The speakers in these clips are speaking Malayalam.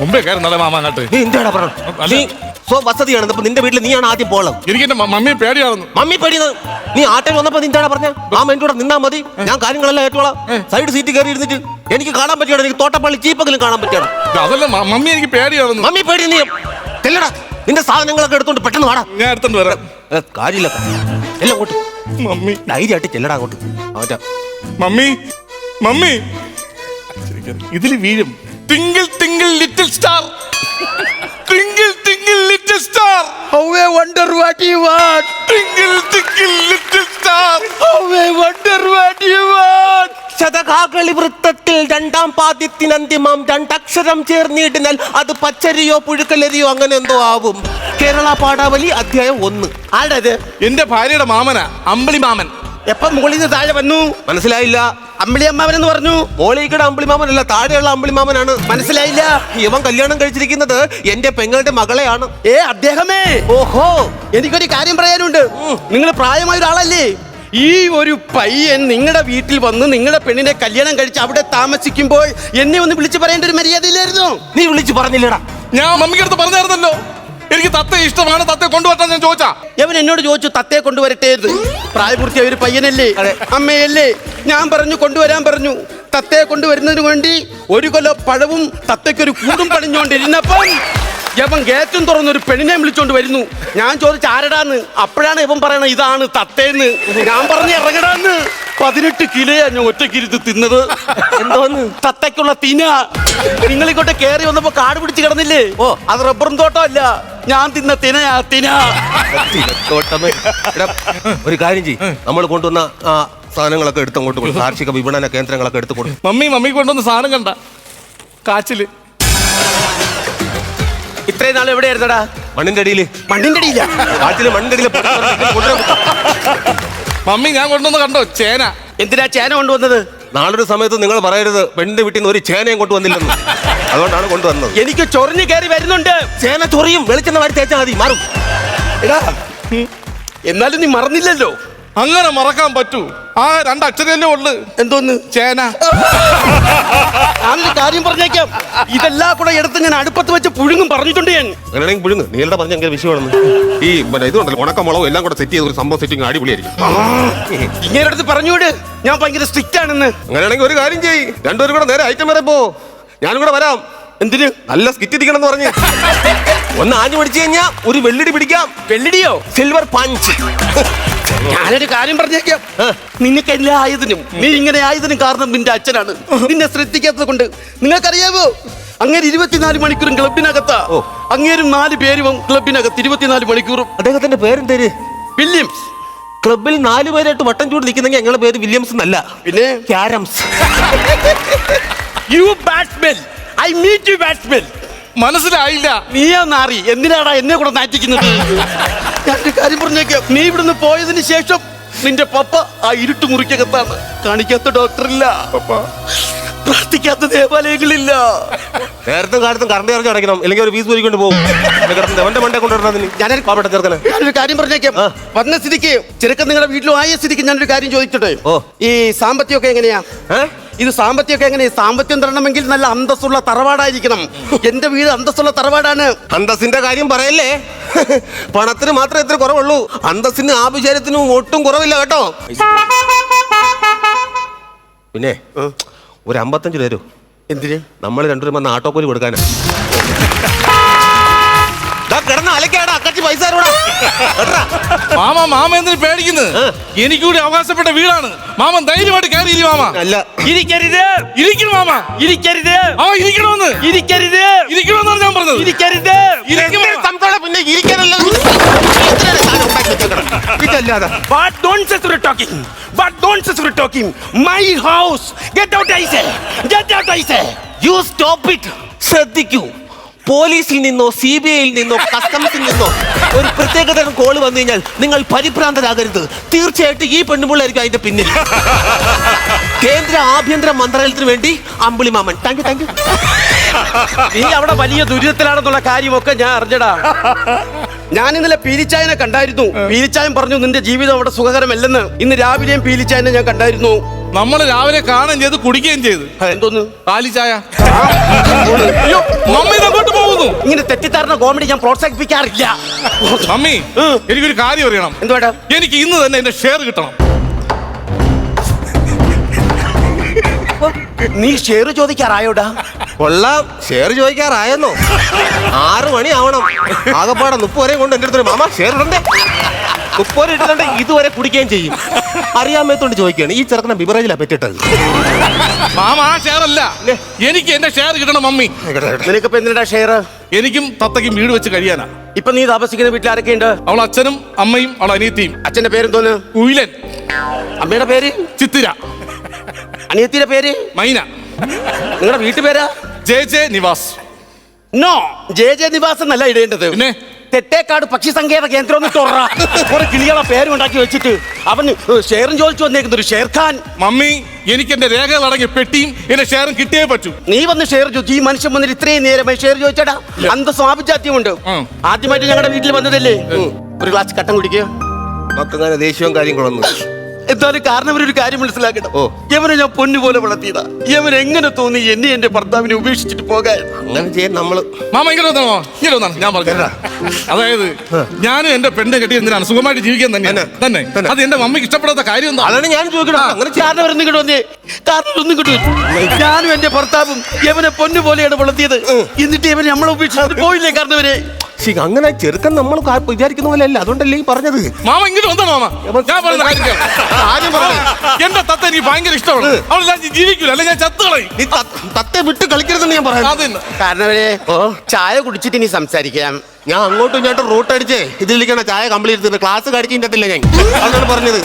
മുമ്പേ കയറി നട മാമ അങ്ങോട്ട്. നീ എന്താടാ പറഞ്ഞ അല്ല. നീ സ്വ വസതിയാണ് നിന്റെ വീട്ടിൽ നീയാണ് ആദ്യം എനിക്ക് എന്റെ മമ്മിയെ പേടിയാണെന്ന് മമ്മി പേടിയത് നീ വന്നപ്പോ പറഞ്ഞ ആ. കൂടെ നിന്നാ മതി. ഞാൻ കാര്യങ്ങളെല്ലാം ഏറ്റോളാം. സൈഡ് സീറ്റ് കയറി ഇരുന്നിട്ട് എനിക്ക് കാണാൻ പറ്റിയാണ്. എനിക്ക് തോട്ടപ്പള്ളി ചീപ്പെങ്കിലും കാണാൻ പറ്റിയാണ്. അതല്ല മമ്മി എനിക്ക് പേടിയാണെന്ന് മമ്മി പേടി നീ. ചെല്ലടാ. നിന്റെ സാധനങ്ങളൊക്കെ എടുത്തോണ്ട് പെട്ടെന്ന് വാടാ. ഞാൻ എടുത്തോണ്ട് വരാം. കാര്യമില്ല. എല്ലാം അങ്ങോട്ട്. മമ്മി. ധൈര്യമായിട്ട് ചെല്ലടാ അങ്ങോട്ട്. മമ്മി. മമ്മി. ഇതിൽ വീഴും. Twinkle twinkle little star twinkle twinkle little star how a wonder what you want twinkle twinkle little star how a wonder what you want ശതകാകളി വൃത്തത്തിൽ രണ്ടാം പാദ്യത്തിനന്തിമം രണ്ടക്ഷരം ചേർന്നിടിനാൽ അത് പച്ചരിയോ പുഴുക്കലരിയോ അങ്ങനെ എന്തോ ആവും. കേരള പാഠാവലി അധ്യായം ഒന്ന്. ആരുടെ ഇത് എന്റെ ഭാര്യയുടെ മാമന അമ്പിളി മാമൻ എപ്പം മുകളിൽ നിന്ന് താഴെ വന്നു? മനസ്സിലായില്ല. അമ്പിളി അമ്മാവനെന്ന് പറഞ്ഞു. മോളിക്കട അമ്പിളിമാമനല്ല താഴെയുള്ള അമ്പിളിമാമനാണ്. മനസ്സിലായില്ല. ഇവൻ കല്യാണം കഴിച്ചിരിക്കുന്നത് എന്റെ പെങ്ങളുടെ മകളെയാണ്. ഏ അദ്ദേഹമേ. ഓഹോ. എനിക്കൊരു കാര്യം പറയാനുണ്ട്. നിങ്ങൾ പ്രായമായ ഒരാളല്ലേ? ഈ ഒരു പയ്യൻ നിങ്ങളുടെ വീട്ടിൽ വന്ന് നിങ്ങളുടെ പെണ്ണിനെ കല്യാണം കഴിച്ച് അവിടെ താമസിക്കുമ്പോൾ എന്നെ ഒന്ന് വിളിച്ചു പറയേണ്ട ഒരു മര്യാദയില്ലായിരുന്നു. നീ വിളിച്ചു പറഞ്ഞില്ലടാ. ഞാൻ മമ്മിക്കടുത്ത് പറഞ്ഞായിരുന്നല്ലോ. എനിക്ക് തത്ത ഇഷ്ടമാണ് തത്തെ കൊണ്ടുവരട്ടെ ഞാൻ ചോദിച്ചാ. യവൻ എന്നോട് ചോദിച്ചു തത്തെ കൊണ്ടുവരട്ടെ പ്രായപൂർത്തിയായ ഒരു പയ്യനല്ലേ? അമ്മയല്ലേ? ഞാൻ പറഞ്ഞു കൊണ്ടുവരാൻ പറഞ്ഞു. തത്തയെ കൊണ്ടുവരുന്നതിന് വേണ്ടി ഒരു കൊല്ലം പഴവും തത്തയ്ക്കൊരു കൂടും പണിഞ്ഞുകൊണ്ടിരുന്നപ്പം യവൻ ഗേറ്റും തുറന്ന് ഒരു പെണ്ണിനെ വിളിച്ചോണ്ട് വരുന്നു. ഞാൻ ചോദിച്ച ആരടാന്ന്? അപ്പോഴാണ് ഇവൻ പറയണ ഇതാണ് തത്തേന്ന്. ഞാൻ പറഞ്ഞ് ഇറങ്ങടാന്ന്. പതിനെട്ട് കിലോയാ ഞാൻ ഒറ്റക്കിരുത്ത് തിന്നത്. എന്തോന്ന്? തത്തയ്ക്കുള്ള തിന. നിങ്ങൾ ഇങ്ങോട്ട് കയറി വന്നപ്പോ കാട് പിടിച്ച് കിടന്നില്ലേ? ഓ. അത് റബ്ബറും തോട്ടമല്ല. ഞാൻ തിന്ന തിനയാ തിന. എടാ, ഒരു കാര്യം ചെയ്യും. നമ്മൾ കൊണ്ടുവന്ന ആ സാധനങ്ങളൊക്കെ എടുത്തങ്ങോട്ട് കൊടുക്കും. കാർഷിക വിപണന കേന്ദ്രങ്ങളൊക്കെ എടുത്തു കൊടുക്കും. മമ്മി മമ്മി കൊണ്ടുവന്ന സാധനം കണ്ട. കാച്ചിൽ. ഇത്രയും നാൾ എവിടെയായിരുന്നടാ മണ്ണിന്റെ അടിയിൽ മണ്ണിന്റെ അടിയില്ല കാട്ടിൽ മണ്ണിന്റെ അടിയിൽ മമ്മി ഞാൻ കൊണ്ടുവന്ന് കണ്ടോ ചേന എന്തിനാ ചേന കൊണ്ടുവന്നത് നാളൊരു സമയത്ത് നിങ്ങൾ പറയരുത് പെണ്ണിന്റെ വീട്ടിൽ നിന്ന് ഒരു ചേനയും കൊണ്ടുവന്നില്ലെന്ന് അതുകൊണ്ടാണ് കൊണ്ടുവന്നത് എനിക്ക് ചൊറിഞ്ഞു കയറി വരുന്നുണ്ട് ചേന ചൊറിയും വെളിച്ചെണ്ണ വാരി തേച്ചാൽ മതി മാറും എടാ എന്നാലും നീ മറന്നില്ലല്ലോ അങ്ങനെ മറക്കാൻ പറ്റൂ. ആ രണ്ട് അക്ഷരല്ലേ ഉള്ളു. എന്തോന്ന്? ചേന. ഞാനൊരു കാര്യം പറഞ്ഞേക്കാം. ഇതെല്ലാം കൂടെ എടുത്ത് ഞാൻ അടുപ്പത്ത് വെച്ച് പുഴുങ്ങും പറഞ്ഞിട്ടുണ്ട് ഞാൻ. അങ്ങനെയാണെങ്കിൽ പുഴുങ്ങ്. നീളുടെ പറഞ്ഞ വിഷയമാണെന്ന്. ഈ പിന്നെ ഇതുണ്ടല്ലോ ഉണക്കമുളകും എല്ലാം കൂടെ സെറ്റ് ചെയ്ത് ഒരു സംഭവം സെറ്റിംഗ് അടിപൊളിയായിരിക്കും. ഇങ്ങനെ അടുത്ത് പറഞ്ഞുകൂട് ഞാൻ ഭയങ്കര സ്ട്രിക്റ്റ് ആണെന്ന്. അങ്ങനെയാണെങ്കിൽ ഒരു കാര്യം ചെയ്യ്. രണ്ടുപേരും കൂടെ നേരെ ഐറ്റം വരെ പോ. ഞാനും കൂടെ വരാം. എന്തിന്? നല്ല സ്കിറ്റ് ഇരിക്കണം എന്ന് പറഞ്ഞ്. ഒന്ന് ആഞ്ഞു പിടിച്ചു കഴിഞ്ഞാ ഒരു വെള്ളിടി പിടിക്കാം. വെള്ളിടിയോ? സിൽവർ പഞ്ച് ഞാനൊരു കാര്യം പറഞ്ഞേക്കാം. നിനക്ക് എല്ലാ ആയതിനും നീ ഇങ്ങനെ ആയതിനും കാരണം നിന്റെ അച്ഛനാണ്. നിന്നെ ശ്രദ്ധിക്കാത്തത് കൊണ്ട് നിങ്ങൾക്കറിയാവോ അങ്ങനെ ഇരുപത്തിനാല് മണിക്കൂറും ക്ലബിനകത്താ. ഓ. അങ്ങേരും നാല് പേരും ക്ലബിനകത്ത് ഇരുപത്തിനാല് മണിക്കൂറും. അദ്ദേഹത്തിന്റെ പേരെന്തേര്? വില്യംസ്. ക്ലബിൽ നാല് പേരായിട്ട് വട്ടം ചൂട് നിൽക്കുന്നെങ്കിൽ ഞങ്ങളുടെ പേര് വില്യംസ് എന്നല്ല. പിന്നെ? Carroms. You batsmen I meet you batsmen മനസ്സിലായില്ല. നീയാ നാറി. എന്തിനാടാ എന്നെ കൂടെ നാറ്റിക്കുന്നത്? ഞാനൊരു കാര്യം പറഞ്ഞേക്കാം. നീ ഇവിടുന്ന് പോയതിന് ശേഷം നിന്റെ പപ്പ ആ ഇരുട്ട് മുറിക്കകത്താണ്. കാണിക്കാത്ത ഡോക്ടറില്ല. പ്രാർത്ഥിക്കാത്ത ദേവാലയങ്ങളില്ല. നേരത്തും കാലത്തും കറണ്ട് ഇറങ്ങി അടയ്ക്കണം അല്ലെങ്കിൽ ഒരു ഫീസ് പോയിക്കൊണ്ട് പോകും. എവന്റെ മണ്ടേ കൊണ്ടുവരണം ഞാനൊരു പാവപ്പെട്ട ചെറുക്കനെ. ഞാനൊരു കാര്യം പറഞ്ഞേക്കാം. വന്ന സ്ഥിതിക്ക് ചെറുക്കൻ നിങ്ങളുടെ വീട്ടിലും ആയ സ്ഥിതിക്ക് ഞാനൊരു കാര്യം ചോദിച്ചിട്ടെ. ഓ. ഈ സാമ്പത്തികമൊക്കെ എങ്ങനെയാ? ഇത് ഇത് സാമ്പത്തികമൊക്കെ എങ്ങനെയാ സാമ്പത്തികം തരണമെങ്കിൽ നല്ല അന്തസ്സുള്ള തറവാടായിരിക്കണം. എന്റെ വീട് അന്തസ്സുള്ള തറവാടാണ്. അന്തസ്സിന്റെ കാര്യം പറയല്ലേ? പണത്തിന് മാത്രമേ ഇത്ര കുറവുള്ളൂ. അന്തസ്സിന് ആഭിചാരത്തിനും ഒട്ടും കുറവില്ല കേട്ടോ. പിന്നെ? ഒരു അമ്പത്തഞ്ച് തരൂ. എന്തിന്? നമ്മൾ രണ്ടുപേരും വന്ന ആട്ടോക്കൂലി കൊടുക്കാനാ. കിടന്ന് അലക്കാടാ അക്കച്ചി പൈസ മാമ മാമ എന്തിനു പേടിക്കുന്നത് ആ. എനിക്ക് കൂടി അവകാശപ്പെട്ട വീടാണ്. മാമൻ ധൈര്യമായിട്ട് കയറിയില്ല മാമ. അല്ല. ഇരിക്കരുത്. ഇരിക്കണം മാമ. ഇരിക്കരുത്. ആ ഇരിക്കണമെന്ന്. ഇരിക്കരുത്. ഇരിക്കണമെന്നാണ് ഞാൻ പറഞ്ഞത്. ഇരിക്കരുത്. ഇരിക്കും പിന്നെ ഇരിക്കാനല്ല ഇതല്ലാതെ What nonsense you're talking? What nonsense you're talking? My house! Get out, I say! Get out, I say! You stop it ശ്രദ്ധിക്കൂ പോലീസിൽ നിന്നോ സി ബി ഐയിൽ നിന്നോ കസ്റ്റംസിൽ നിന്നോ ഒരു പ്രത്യേകതരം കോൾ വന്നു കഴിഞ്ഞാൽ നിങ്ങൾ പരിഭ്രാന്തരാകരുത് തീർച്ചയായിട്ടും ഈ പെണ്ണുപിള്ളായിരിക്കും അതിന്റെ പിന്നിൽ കേന്ദ്ര ആഭ്യന്തര മന്ത്രാലയത്തിന് വേണ്ടി അമ്പിളി മാമൻ താങ്ക് യു താങ്ക് യു നീ അവിടെ വലിയ ദുരിതത്തിലാണെന്നുള്ള കാര്യമൊക്കെ ഞാൻ അറിഞ്ഞടാ ഞാൻ ഇന്നലെ പീലിച്ചായനെ കണ്ടായിരുന്നു. പീലിച്ചായൻ പറഞ്ഞു നിന്റെ ജീവിതം അവിടെ സുഖകരമല്ലെന്ന്. ഇന്ന് രാവിലെയും പീലിച്ചായനെ ഞാൻ കണ്ടായിരുന്നു. നമ്മൾ രാവിലെ കാണുകയും ചെയ്ത് കുടിക്കുകയും ചെയ്ത്. എന്തോന്ന്? അയ്യോ മമ്മി ഇതങ്ങോട്ട് പോകുന്നു. ഇങ്ങനെ തെറ്റിദ്ധാരണ കോമഡി ഞാൻ പ്രോത്സാഹിപ്പിക്കാറില്ല. മമ്മി എനിക്കൊരു കാര്യം അറിയണം. എന്തുവേട്ടാ എനിക്ക് ഇന്ന് തന്നെ എന്റെ ഷെയർ കിട്ടണം. നീ ഷെയർ ചോദിക്കാറായോടാ? കൊള്ളാം. ഷെയർ ചോദിക്കാറായെന്നോ. ആറ് മണി ആവണം ആകപ്പാടെ മുപ്പത് വരെ കൊണ്ട് എന്റെ അടുത്തൊരു മാമ ഷെയർ ഇടണ്ടേ? മുപ്പത് വരെ ഇട്ടിട്ടുണ്ട് ഇതുവരെ കുടിക്കുകയും ചെയ്യും. അറിയാൻ മേത്തോണ്ട് ചോദിക്കുകയാണ്. ഈ ചെറുക്കനെ ബിവറേജിലാ പറ്റിട്ടത്. മാമ ആ ഷെയർ അല്ല. എനിക്ക് എന്റെ ഷെയർ കിട്ടണം മമ്മി. നിനക്കിപ്പോ എന്തിനാ ഷെയർ എനിക്കും തത്തയ്ക്കും വീട് വെച്ച് കഴിയാനാ. ഇപ്പൊ നീ താമസിക്കുന്ന വീട്ടിൽ ആരൊക്കെയുണ്ട് അവൾ അച്ഛനും അമ്മയും അവൾ അനിയത്തിയും. അച്ഛന്റെ പേരെന്തോന്ന്? ഉയിലൻ. അമ്മയുടെ പേര്? ചിത്തിര. അനിയത്തിയുടെ പേര്? മൈന. നിങ്ങളുടെ വീട്ടുപേരാ J J Nivas. No J J Nivas എന്നല്ല ഇടേണ്ടത്. പിന്നെ? തെറ്റേക്കാട് പക്ഷി സങ്കേത കേന്ദ്രം തുറ. കുറെ കിളികളെ പേരുണ്ടാക്കി വെച്ചിട്ട് അവന് ഷെയറും ചോദിച്ചു വന്നേക്കുന്ന. ഒരു ഷെയർ ഖാൻ. മമ്മി എനിക്ക് എന്റെ രേഖകൾ അടങ്ങിയ പെട്ടിയും എന്റെ ഷെയറും കിട്ടിയേ പറ്റൂ. നീ വന്ന് ഷെയർ ചോദിച്ചു. ഈ മനുഷ്യൻ വന്നിട്ട് ഇത്രയും നേരമായി ഷെയർ ചോദിച്ചടാ. അന്ത സ്വാഭിജാത്യമുണ്ട്. ആദ്യമായിട്ട് ഞങ്ങളുടെ വീട്ടിൽ വന്നതല്ലേ? ഒരു ഗ്ലാസ് കട്ടൻ കുടിക്കുക മക്കങ്ങനെ ദേഷ്യവും കാര്യങ്ങളൊന്നും എന്തായാലും കാരണം ഒരു കാര്യം മനസ്സിലാക്കണം ഓ. യവനെ ഞാൻ പൊന്നു പോലെ വളർത്തിയതാ. യമൻ എങ്ങനെ തോന്നി എന്നെ എന്റെ ഭർത്താവിനെ ഉപേക്ഷിച്ചിട്ട് പോകാൻ? അങ്ങനെ ചെയ്യാൻ നമ്മൾ മാമ ഇങ്ങനെ വന്നോ? ഇങ്ങനെ വന്നാണ് ഞാൻ പറഞ്ഞു അതായത് ഞാനും എന്റെ പെണ്ണ് കെട്ടി എന്തിനാണ്? സുഖമായിട്ട് ജീവിക്കാൻ തന്നെ. തന്നെ. അത് എന്റെ മമ്മിക്ക് ഇഷ്ടപ്പെടാത്ത കാര്യം എന്താ? അതാണ് ഞാൻ ചോദിക്കണം അങ്ങനെ കാരണം ഒന്നും ഇങ്ങോട്ട് വന്നേ. കാരണം ഒന്നും ഇങ്ങോട്ട് ഞാനും എന്റെ ഭർത്താവും യമനെ പൊന്നു പോലെയാണ് വളർത്തിയത്. എന്നിട്ട് യമൻ നമ്മളെ ഉപേക്ഷിച്ചിട്ട് പോയില്ലേ കാരണവരെ? ശ്ശി, അങ്ങനെ ചെറുക്കൻ നമ്മൾ കാ- വിചാരിക്കുന്ന പോലെ അല്ല അതുകൊണ്ടല്ലേ ഈ പറഞ്ഞത്. മാമ ഇങ്ങനെ വന്നോ മാമ. ഞാൻ പറയുന്ന കാര്യം കേൾക്ക്. ആദ്യം പറഞ്ഞു. എന്റെ തത്ത എനിക്ക് ഭയങ്കര ഇഷ്ടമാണ്. അവളെല്ലാം ജീവിക്കൂല. അല്ലെ ഞാൻ ചത്തുകളയും നീ ത- തത്തെ വിട്ട് കളിക്കരുതെന്ന് ഞാൻ പറയാം അത് ഓ. കാരണവരെ ചായ കുടിച്ചിട്ട് ഇനി സംസാരിക്കാം. ഞാൻ അങ്ങോട്ടും ഇങ്ങോട്ടും റൂട്ട് അടിച്ചേ. ഇതിലേക്കാണ് ചായ കംപ്ലീറ്റ് ചെയ്തത് ക്ലാസ് കടിച്ചിട്ടില്ല ഞാൻ. അതാണ് പറഞ്ഞത്.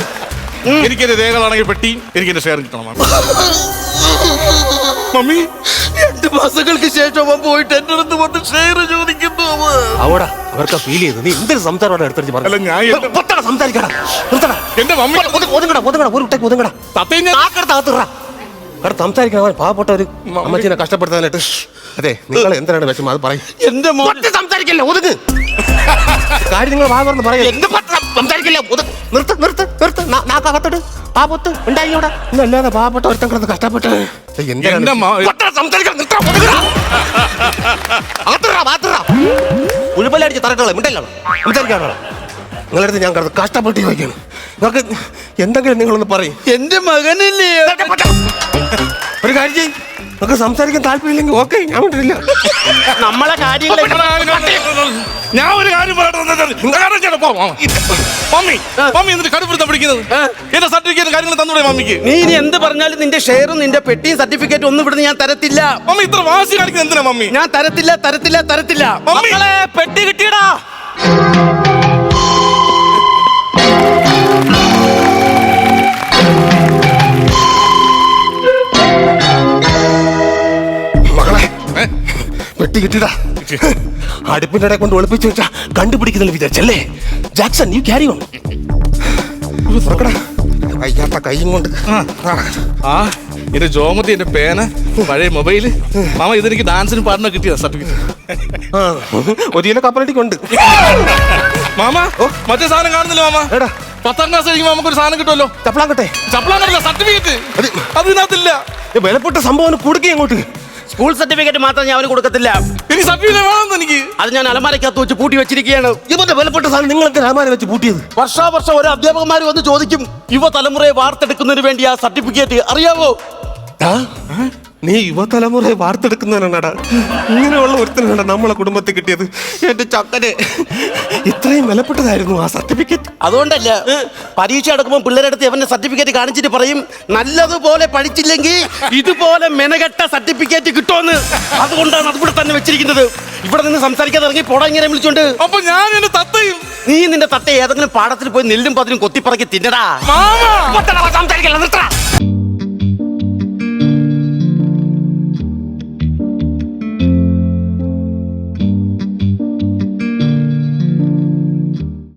എനിക്ക് എന്റെ രേഖകളാണെങ്കിൽ പെട്ടി എനിക്ക് എന്റെ ഷെയർ കിട്ടണം മാമ. മമ്മി രണ്ട് മാസങ്ങൾക്ക് ശേഷം അവൻ പോയിട്ട് എന്റെ അടുത്ത് വന്ന് ഷെയർ ചോദിക്കുന്നു അവടാ അവർക്ക് ഫീൽ ചെയ്തു നീ എന്തൊരു സംസാരമാണ് എടുത്തിട്ട് അല്ല ഞാൻ എന്റെ- പറഞ്ഞു സംസാരിക്കടാ. നിർത്തടാ. എന്റെ മമ്മി ഒതുങ്ങടാ ഒതുങ്ങടാ ഒരു വിട്ടേക്ക് ഒതുങ്ങടാ. തത്തയും ഞാൻ നാക്കെടുത്ത് അകത്തിറ അവിടെ സംസാരിക്കണം അവൻ പാവപ്പെട്ട ഒരു അമ്മച്ചിനെ കഷ്ടപ്പെടുത്താനായിട്ട്. അതെ നിങ്ങൾ എന്തിനാണ് വിഷമം? അത് പറയും. എന്റെ മോൻ സംസാരിക്കല്ലേ ഒതുങ്ങ്. കാര്യം നിങ്ങൾ ഭാഗം പറയാം എന്ത് പത്രം? സംസാരിക്കില്ല. നിർത്ത് നിർത്ത് നിർത്ത്. നാക്കകത്തോട്ട് പാപത്ത് ഉണ്ടായി ഇവിടെ. ഇന്നല്ലാതെ പാവപ്പെട്ട ഒരുത്തം കിടന്ന് കഷ്ടപ്പെട്ട്. ഉഴുപ്പലടിച്ച് തറക്കളെ മിണ്ടല്ലോ സംസാരിക്കാണോ നിങ്ങളടുത്ത് ഞാൻ കിടന്ന് കഷ്ടപ്പെട്ട് ചോദിക്കാണ് നിങ്ങൾക്ക് എന്തെങ്കിലും നിങ്ങളൊന്ന് പറയും. എന്റെ മകനല്ലേ? ഒരു കാര്യം ചെയ്യും. നിങ്ങൾക്ക് സംസാരിക്കാൻ താല്പര്യമില്ലെങ്കിൽ ഓക്കെ ഞാൻ വിട്ടില്ല നമ്മളെ കാര്യങ്ങൾ ഞാൻ ഒരു കാര്യം പറയട്ടെ പോ, മാമ. മമ്മി മമ്മി എന്നിട്ട് കടുപ്പിടുത്തം പിടിക്കുന്നത്? എന്റെ സർട്ടിഫിക്കറ്റ് കാര്യങ്ങൾ തന്നൂടെ മമ്മിക്ക് നീ ഇനി എന്ത് പറഞ്ഞാലും നിന്റെ ഷെയറും നിന്റെ പെട്ടിയും സർട്ടിഫിക്കറ്റ് ഒന്നും ഇവിടുന്ന് ഞാൻ തരത്തില്ല. മമ്മി ഇത്ര വാശി കാണിക്കുന്നത് എന്തിനാ മമ്മി ഞാൻ തരത്തില്ല തരത്തില്ല തരത്തില്ല. പെട്ടി കിട്ടിയടാ. അടുപ്പിന്റെ ഇടയിൽ കൊണ്ട് ഒളിപ്പിച്ചു വെച്ചാ കണ്ടുപിടിക്കുന്നില്ല വിചാരിച്ചല്ലേ ജാക്സൺ യു ക്യാരി ഓൺ വയ്യാത്ത കൈയും കൊണ്ട്. ആ. എന്റെ ജോമതി എന്റെ പേന പഴയ മൊബൈൽ. മാമ ഇതെനിക്ക് ഡാൻസിന് പാടിന കിട്ടിയ സർട്ടിഫിക്കറ്റ് ഒരിക്കലും കപ്പലടിക്കുണ്ട്. മാമ മറ്റേ സാധനം കാണുന്നില്ല മാമ? എടാ. പത്താം ക്ലാസ് കഴിയുമ്പോൾ നമുക്കൊരു സാധനം കിട്ടുമല്ലോ? ചപ്പളാങ്കട്ടെ ചപ്പളാന്നല്ല സർട്ടിഫിക്കറ്റ് അതിനകത്തില്ല. വിലപ്പെട്ട സംഭവം കൊടുക്കുക ഇങ്ങോട്ട്. സ്കൂൾ സർട്ടിഫിക്കറ്റ് മാത്രം ഞാൻ അവന് കൊടുക്കത്തില്ല. എനിക്ക് സർട്ടിഫിക്കറ്റ് വേണമെന്ന് എനിക്ക്. അത് ഞാൻ അലമാരക്കകത്ത് വെച്ച് പൂട്ടി വെച്ചിരിക്കുകയാണ്. ഇവന്റെ വിലപ്പെട്ട സാധനം നിങ്ങൾ എന്തിനാ അലമാര വെച്ച് പൂട്ടിയത്? വർഷാവർഷം ഓരോ അധ്യാപകന്മാർ വന്ന് ചോദിക്കും യുവതലമുറയെ വാർത്തെടുക്കുന്നതിന് വേണ്ടി ആ സർട്ടിഫിക്കറ്റ് അറിയാവോ? ആ? നീ യുവതലമുറയെ വാർത്തെടുക്കുന്നവനാടാ ഇങ്ങനെയുള്ള ഒരുത്തനാണ് നമ്മളെ കുടുംബത്തിൽ കിട്ടിയത്. എന്റെ ചക്കനെ ഇത്രയും വിലപ്പെട്ടതായിരുന്നു ആ സർട്ടിഫിക്കറ്റ്. അതുകൊണ്ടല്ല പരീക്ഷ എടുക്കുമ്പോൾ പിള്ളേരെടുത്ത് അവന്റെ സർട്ടിഫിക്കറ്റ് കാണിച്ചിട്ട് പറയും നല്ലതുപോലെ പഠിച്ചില്ലെങ്കിൽ ഇതുപോലെ മെനകെട്ട സർട്ടിഫിക്കറ്റ് കിട്ടുമെന്ന്. അതുകൊണ്ടാണ് അത് ഇവിടെ തന്നെ വെച്ചിരിക്കുന്നത്. ഇവിടെ നിന്ന് സംസാരിക്കാതെ ഇറങ്ങി പോടാ ഇങ്ങനെ വിളിച്ചോണ്ട്. അപ്പൊ ഞാൻ എന്റെ തത്തയും. നീ നിന്റെ തത്ത ഏതെങ്കിലും പാടത്തിൽ പോയി നെല്ലും പതിനും കൊത്തിപ്പറക്കി തിന്നടാ. മാമ. സംസാരിക്കല്ല നിർത്തടാ.